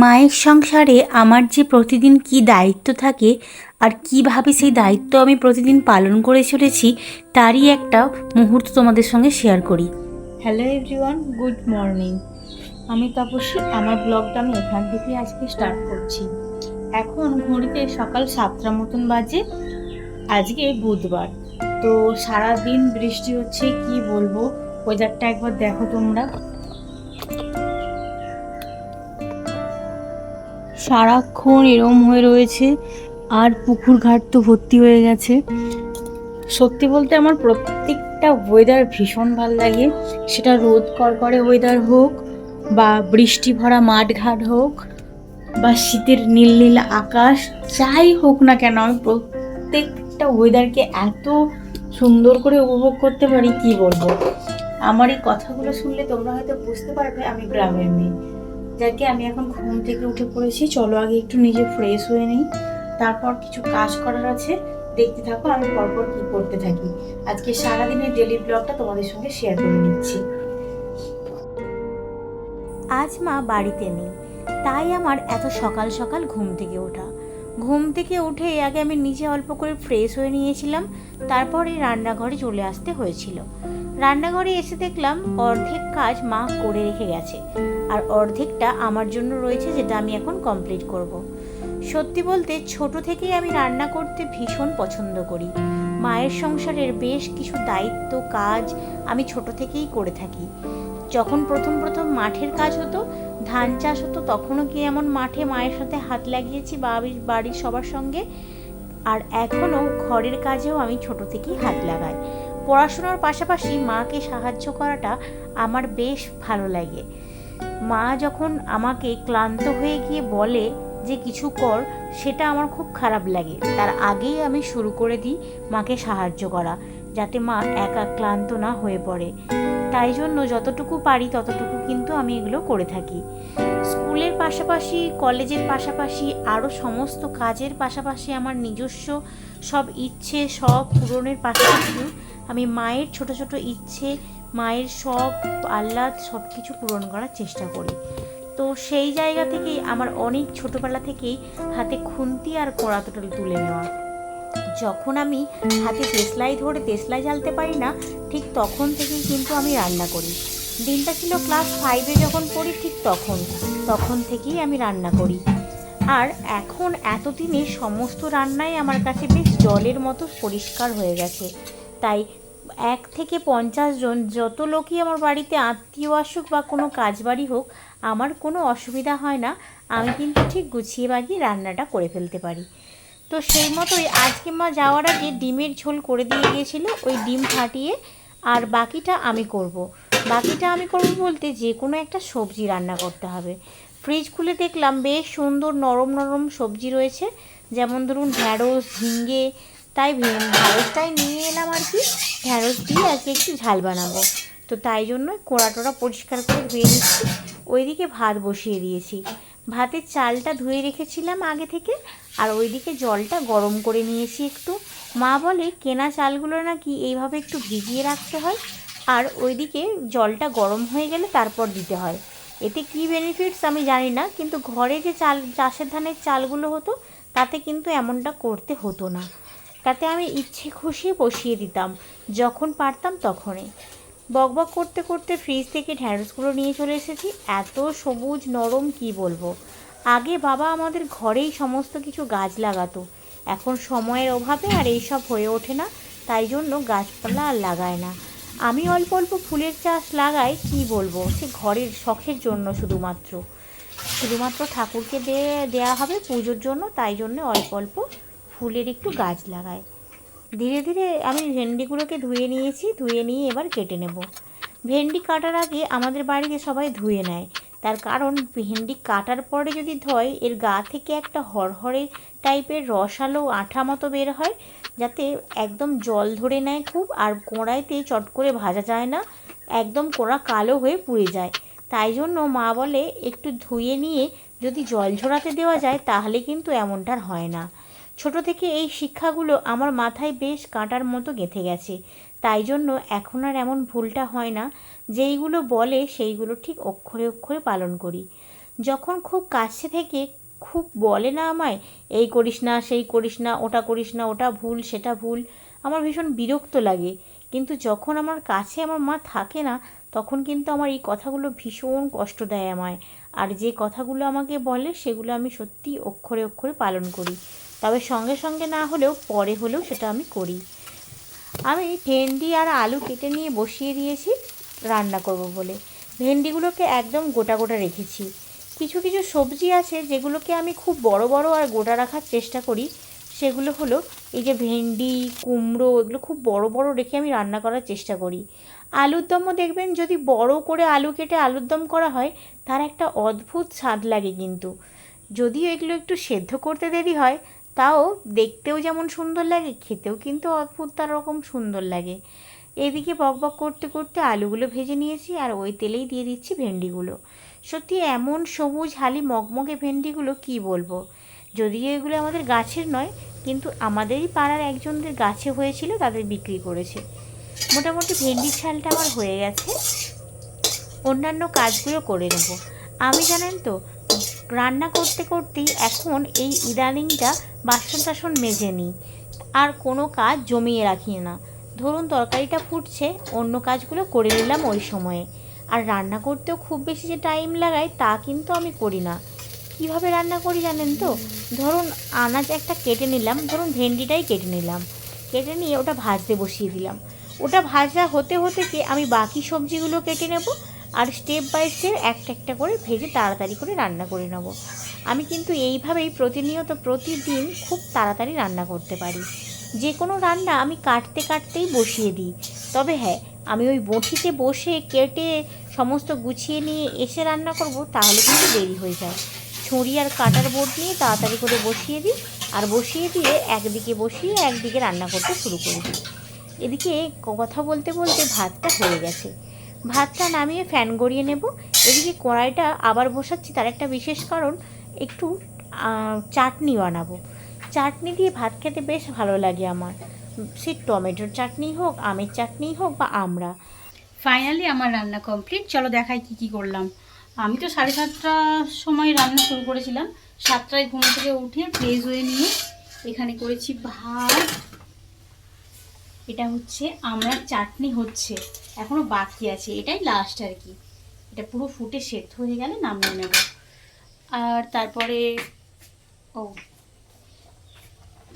মায়ের সংসারে আমার যে প্রতিদিন কি দায়িত্ব থাকে আর কীভাবে সেই দায়িত্ব আমি প্রতিদিন পালন করে চলেছি, তারই একটা মুহূর্ত তোমাদের সঙ্গে শেয়ার করি। হ্যালো এভরিওয়ান গুড মর্নিং আমি তাপসী আমার ব্লগটা আমি এখান থেকে আজকে স্টার্ট করছি। এখন ঘড়িতে সকাল সাতটা মতন বাজে, আজকে বুধবার। তো সারা দিন বৃষ্টি হচ্ছে, কি বলব? ওয়েদারটা একবার দেখো তোমরা। সারাক্ষণ এরম হয়ে রয়েছে, আর পুকুর ঘাট তো ভর্তি হয়ে গেছে। সত্যি বলতে আমার প্রত্যেকটা ওয়েদার ভীষণ ভালো লাগে। সেটা রোদ করকরে ওয়েদার হোক, বা বৃষ্টি ভরা মাঠ ঘাট হোক, বা শীতের নীল নীল আকাশ, যাই হোক না কেন, আমি প্রত্যেকটা ওয়েদারকে এত সুন্দর করে উপভোগ করতে পারি, কি বলব? আমার এই কথাগুলো শুনলে তোমরা হয়তো বুঝতে পারবে, আমি গ্রামের মেয়ে। যাকে আমি এখন ঘুম থেকে উঠে পড়েছি, চলো আগে একটু নিজে ফ্রেশ হয়ে নিই। তারপর কিছু কাজ করার আছে, দেখতে থাকো আমি পরপর কি করতে থাকি। আজকে সারাদিনের ডেলি ব্লগটা তোমাদের সঙ্গে শেয়ার করে নিচ্ছি। আজ মা বাড়িতে নেই, তাই আমার এত সকাল সকাল ঘুম থেকে ওঠা। ঘুম থেকে উঠে আগে আমি নিজে অল্প করে ফ্রেশ হয়ে নিয়েছিলাম, তারপরে রান্নাঘরে চলে আসতে হয়েছিল। রান্নাঘরে এসে দেখলাম অর্ধেক কাজ মা করে রেখে গেছে। আর অর্ধেকটা আমার জন্য রয়েছে যেটা আমি এখন কমপ্লিট করব। সত্যি বলতে ছোট থেকেই আমি রান্না করতে ভীষণ পছন্দ করি। মায়ের সংসারের বেশ কিছু দায়িত্ব, কাজ আমি ছোট থেকেই করে থাকি। যখন প্রথম প্রথম মাঠের কাজ হতো, ধান চাষ হতো, তখনও কি এমন মাঠে মায়ের সাথে হাত লাগিয়েছি বাড়ির বাড়ির সবার সঙ্গে? আর এখনও ঘরের কাজেও আমি ছোট থেকেই হাত লাগাই। পড়াশোনার পাশাপাশি মাকে সাহায্য করাটা আমার বেশ ভালো লাগে। মা যখন আমাকে ক্লান্ত হয়ে গিয়ে বলে যে কিছু কর, সেটা আমার খুব খারাপ লাগে। তার আগেই আমি শুরু করে দিই মাকে সাহায্য করা, যাতে মা একা ক্লান্ত না হয়ে পড়ে। তাই জন্য যতটুকু পারি ততটুকু কিন্তু আমি এগুলো করে থাকি। স্কুলের পাশাপাশি, কলেজের পাশাপাশি আরও সমস্ত কাজের পাশাপাশি আমার নিজস্ব সব ইচ্ছে সব পূরণের পাশাপাশি আমি মায়ের ছোট ছোট ইচ্ছে মায়ের সব আহ্লাদ সব কিছু পূরণ করার চেষ্টা করি। তো সেই জায়গা থেকেই আমার অনেক ছোটোবেলা থেকেই হাতে খুন্তি আর কড়া কড়াতোটা তুলে নেওয়া। যখন আমি হাতে দেশলাই ধরে দেশলাই জ্বালতে পারি না, ঠিক তখন থেকেই কিন্তু আমি রান্না করি। দিনটা ছিল ক্লাস ফাইভে যখন পড়ি, ঠিক তখন তখন থেকেই আমি রান্না করি। আর এখন এতদিনে সমস্ত রান্নাই আমার কাছে বেশ জলের মতো পরিষ্কার হয়ে গেছে। তাই এক থেকে পঞ্চাশ জন যত লোকই আমার বাড়িতে আত্মীয় আসুক বা কোনো কাজ বাড়ি হোক, আমার কোনো অসুবিধা হয় না। আমি কিন্তু ঠিক গুছিয়ে বাগিয়ে রান্নাটা করে ফেলতে পারি। তো সেই মতোই আজকে মা যাওয়ার আগে ডিমের ঝোল করে দিয়ে গিয়েছিল, ওই ডিম ফাটিয়ে আর বাকিটা আমি করব। বাকিটা আমি করব বলতে যে কোনো একটা সবজি রান্না করতে হবে। ফ্রিজ খুলে দেখলাম বেশ সুন্দর নরম নরম সবজি রয়েছে। যেমন ধরুন ঢ্যাঁড়স ঝিঙ্গে তাই ঢ্যাঁড়সটাই নিয়ে এলাম আর কি। ঢ্যাঁড়স দিয়ে আজকে একটু ঝাল বানাবো। তো তাই জন্য কোড়া টোড়া পরিষ্কার করে ধুয়ে নিচ্ছি। ওইদিকে ভাত বসিয়ে দিয়েছি। ভাতের চালটা ধুয়ে রেখেছিলাম আগে থেকে। আর ওইদিকে জলটা গরম করে নিয়েছি একটু। মা বলে, কেনা চালগুলো নাকি এইভাবে একটু ভিজিয়ে রাখতে হয়। আর ওইদিকে জলটা গরম হয়ে গেলে তারপর দিতে হয়। এতে কি বেনিফিটস আমি জানি না, কিন্তু ঘরে যে চাল, চাষের ধানের চালগুলো হতো, তাতে কিন্তু এমনটা করতে হতো না। তাতে আমি ইচ্ছে খুশি বসিয়ে দিতাম। যখন পারতাম তখনই। বকবক করতে করতে ফ্রিজ থেকে ঢ্যাঁড়সগুলো নিয়ে চলে এসেছি। এত সবুজ, নরম, কি বলব? আগে বাবা আমাদের ঘরেই সমস্ত কিছু গাছ লাগাতো। এখন সময়ের অভাবে আর এইসব হয়ে ওঠে না, তাই জন্য গাছপালা আর লাগায় না। আমি অল্প অল্প ফুলের চাষ লাগাই, কি বলব? সে ঘরের শখের জন্য শুধুমাত্র। শুধুমাত্র ঠাকুরকে দিয়ে দেওয়া হবে পুজোর জন্য, তাই জন্য অল্প অল্প ফুলের একটু গাছ লাগাই ধীরে ধীরে আমি ভেন্ডিগুলোকে ধুয়ে নিয়েছি, ধুয়ে নিয়ে এবার কেটে নেব। ভেন্ডি কাটার আগে আমাদের বাড়িতে সবাই ধুয়ে নেয়। তার কারণ, ভেন্ডি কাটার পরে যদি ধয়, এর গা থেকে একটা হরহরে টাইপের রসালো আঠা মতো বের হয়, যাতে একদম জল ধরে নেয় খুব, আর কোঁড়াইতে চট করে ভাজা যায় না, একদম কোঁড়া কালো হয়ে পুড়ে যায়। তাই জন্য মা বলে, একটু ধুয়ে নিয়ে যদি জল ঝরাতে দেওয়া যায়, তাহলে কিন্তু এমনটার হয় না। ছোট থেকে এই শিক্ষাগুলো আমার মাথায় বেশ কাঁটার মতো গেঁথে গেছে। তাই জন্য এখন আর এমন ভুলটা হয় না যেইগুলো বলে সেইগুলো ঠিক অক্ষরে অক্ষরে পালন করি। যখন খুব কাছে থেকে খুব বলে না আমায়, এই করিস না, সেই করিস না, ওটা করিস না, ওটা ভুল, সেটা ভুল, আমার ভীষণ বিরক্ত লাগে। কিন্তু যখন আমার কাছে আমার মা থাকে না, তখন কিন্তু আমার এই কথাগুলো ভীষণ কষ্ট দেয় আমায়। আর যে কথাগুলো আমাকে বলে, সেগুলো আমি সত্যি অক্ষরে অক্ষরে পালন করি। তবে সঙ্গে সঙ্গে না হলেও পরে হলেও সেটা আমি করি। আমি ভেন্ডি আর আলু কেটে নিয়ে বসিয়ে দিয়েছি, রান্না করব বলে। ভেন্ডিগুলোকে একদম গোটা গোটা রেখেছি। কিছু কিছু সবজি আছে যেগুলোকে আমি খুব বড় বড় আর গোটা রাখার চেষ্টা করি। সেগুলো হলো এই যে ভেন্ডি, কুমড়ো এগুলো খুব বড় বড় রেখে আমি রান্না করার চেষ্টা করি। আলুর দমও দেখবেন যদি বড় করে আলু কেটে আলুর দম করা হয়, তার একটা অদ্ভুত স্বাদ লাগে কিন্তু। যদিও এগুলো একটু সেদ্ধ করতে দেরি হয় তাও দেখতেও যেমন সুন্দর লাগে, খেতেও কিন্তু অদ্ভুত তার রকম সুন্দর লাগে। এদিকে বকবক করতে করতে আলুগুলো ভেজে নিয়েছি আর ওই তেলেই দিয়ে দিচ্ছি ভেন্ডিগুলো। সত্যি এমন সবুজ হালি মগমগে ভেন্ডিগুলো কি বলব? যদিও এগুলো আমাদের গাছের নয়, কিন্তু আমাদেরই পাড়ার একজনদের গাছে হয়েছিল, তাদের বিক্রি করেছে। মোটামুটি ভেন্ডির ছালটা আমার হয়ে গেছে। অন্যান্য কাজগুলো করে নেব। আমি জানেন তো, রান্না করতে করতেই এখন এই ইদানিংটা বাসন টাসন মেজে নিই আর কোনো কাজ জমিয়ে রাখি না। ধরুন তরকারিটা ফুটছে, অন্য কাজগুলো করে নিলাম ওই সময়ে। আর রান্না করতেও খুব বেশি যে টাইম লাগায় তা কিন্তু আমি করি না। কীভাবে রান্না করি জানেন তো? ধরুন আনাজ একটা কেটে নিলাম, ধরুন ভেন্ডিটাই কেটে নিলাম। কেটে নিয়ে ওটা ভাজতে বসিয়ে দিলাম। ওটা ভাজা হতে হতে কি আমি বাকি সবজিগুলো কেটে নেব? আর স্টেপ বাই স্টেপ একটা একটা করে ভেজে তাড়াতাড়ি করে রান্না করে নেব। আমি কিন্তু এইভাবেই প্রতিনিয়ত প্রতিদিন খুব তাড়াতাড়ি রান্না করতে পারি। যে কোনো রান্না আমি কাটতে কাটতেই বসিয়ে দিই। তবে হ্যাঁ আমি ওই বঁঠিতে বসে কেটে সমস্ত গুছিয়ে নিয়ে এসে রান্না করব, তাহলে কিন্তু দেরি হয়ে যায়। ছুরি আর কাটার বোর্ড নিয়ে তাড়াতাড়ি করে বসিয়ে দিই আর বসিয়ে দিয়ে একদিকে বসিয়ে একদিকে রান্না করতে শুরু করে দিই। এদিকে কথা বলতে বলতে ভাতটা হয়ে গেছে। ভাতটা নামিয়ে ফ্যান গড়িয়ে নেব। এদিকে কড়াইটা আবার বসাচ্ছি, তার একটা বিশেষ কারণ, একটু চাটনি বানাবো। চাটনি দিয়ে ভাত খেতে বেশ ভালো লাগে আমার। সে টমেটোর চাটনি হোক, আমের চাটনি হোক বা আমরা। ফাইনালি আমার রান্না কমপ্লিট চলো দেখাই কি কি করলাম। আমি তো সাড়ে সাতটার সময় রান্না শুরু করেছিলাম। সাতটায় ঘুম থেকে উঠে ফ্রেশ হয়ে নিয়ে এখানে করেছি ভাত। এটা হচ্ছে আমরা চাটনি হচ্ছে। এখনও বাকি আছে। এটাই লাস্ট আর কি। এটা পুরো ফুটে সেদ্ধ হয়ে গেলে নামিয়ে নেব। আর তারপরে, ও,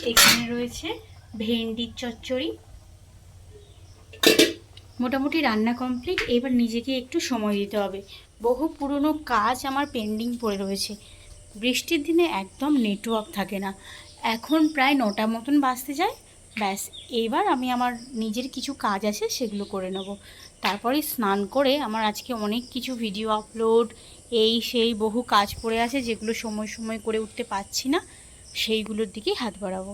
এখানে রয়েছে ভেন্ডির চচ্চড়ি। মোটামুটি রান্না কমপ্লিট এবার নিজেকে একটু সময় দিতে হবে। বহু পুরনো কাজ আমার পেন্ডিং পড়ে রয়েছে। বৃষ্টির দিনে একদম নেটওয়ার্ক থাকে না। এখন প্রায় নটা মতন বাজতে যায়। ব্যাস এইবার আমি আমার নিজের কিছু কাজ আছে সেগুলো করে নেব। তারপরে স্নান করে আমার আজকে অনেক কিছু ভিডিও আপলোড এই সেই বহু কাজ পড়ে আছে যেগুলো সময় সময় করে উঠতে পারছি না, সেইগুলোর দিকেই হাত বাড়াবো।